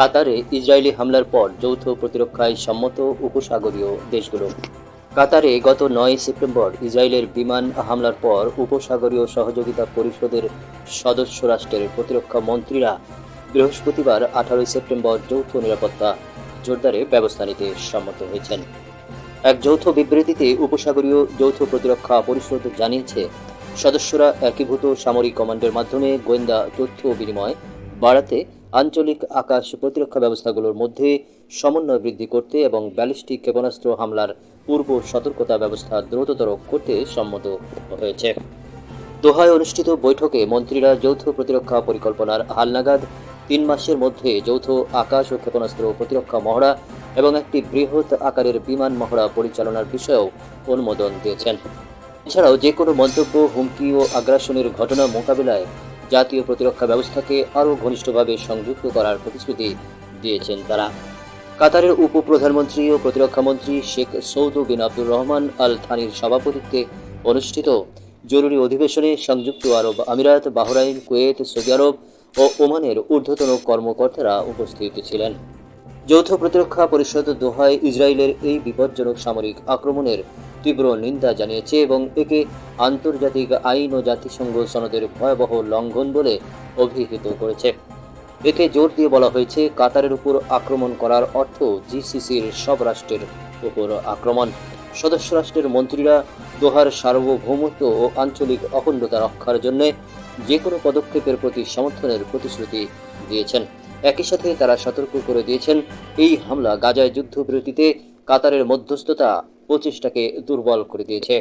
কাতারে ইসরায়েলি হামলার পর যৌথ প্রতিরক্ষায় সম্মত উপসাগরীয় দেশগুলো। কাতারে গত নয় সেপ্টেম্বর ইসরায়েলের বিমান হামলার পর উপসাগরীয় সহযোগিতা পরিষদের সদস্য রাষ্ট্রের প্রতিরক্ষা মন্ত্রীরা বৃহস্পতিবার আঠারোই সেপ্টেম্বর যৌথ নিরাপত্তা জোরদারে ব্যবস্থা নিতে সম্মত হয়েছেন। এক যৌথ বিবৃতিতে উপসাগরীয় যৌথ প্রতিরক্ষা পরিষদ জানিয়েছে, সদস্যরা একীভূত সামরিক কমান্ডের মাধ্যমে গোয়েন্দা তথ্য বিনিময় বাড়াতে আঞ্চলিক আকাশ প্রতিরক্ষা ব্যবস্থাগুলোর মধ্যে সমন্বয় বৃদ্ধি করতে এবং ব্যালিস্টিক ক্ষেপণাস্ত্র হামলার পূর্ব সতর্কতা ব্যবস্থা দ্রুততর করতে সম্মত হয়েছে। দোহায় অনুষ্ঠিত বৈঠকে মন্ত্রীরা যৌথ প্রতিরক্ষা পরিকল্পনার হালনাগাদ, তিন মাসের মধ্যে যৌথ আকাশ ও ক্ষেপণাস্ত্র প্রতিরক্ষা মহড়া এবং একটি বৃহৎ আকারের বিমান মহড়া পরিচালনার বিষয়েও অনুমোদন দিয়েছেন। এছাড়াও যে কোনো মন্তব্য, হুমকি ও আগ্রাসনের ঘটনা মোকাবিলায় জাতীয় প্রতিরক্ষা ব্যবস্থাকে আরও ঘনিষ্ঠভাবে সংযুক্ত করার প্রতিশ্রুতি দিয়েছেন তারা। কাতারের উপপ্রধানমন্ত্রী ও প্রতিরক্ষামন্ত্রী শেখ সৌদ বিন আব্দুর রহমান আল থানির সভাপতিত্বে অনুষ্ঠিত জরুরি অধিবেশনে সংযুক্ত আরব আমিরাত, বাহরাইন, কুয়েত, সৌদি আরব ও ওমানের ঊর্ধ্বতন কর্মকর্তারা উপস্থিত ছিলেন। যৌথ প্রতিরক্ষা পরিষদ দোহায় ইসরায়েলের এই বিপজ্জনক সামরিক আক্রমণের তীব্র নিন্দা জানিয়েছে এবং একে আন্তর্জাতিক আইন ও জাতিসংঘ সনদের ভয়াবহ লঙ্ঘন বলে অভিহিত করেছে। এতে জোর দিয়ে বলা হয়েছে, কাতারের উপর আক্রমণ করার অর্থ জিসিসির সব রাষ্ট্রের উপর আক্রমণ। সদস্য রাষ্ট্রের মন্ত্রীরা দোহার সার্বভৌমত্ব ও আঞ্চলিক অখণ্ডতা রক্ষার জন্য যে কোনো পদক্ষেপের প্রতি সমর্থনের প্রতিশ্রুতি দিয়েছেন। একই সাথে তারা সতর্ক করে দিয়েছেন, এই হামলা গাজায় যুদ্ধবিরতিতে কাতারের মধ্যস্থতা প্রচেষ্টাকে দুর্বল করে দিয়েছে।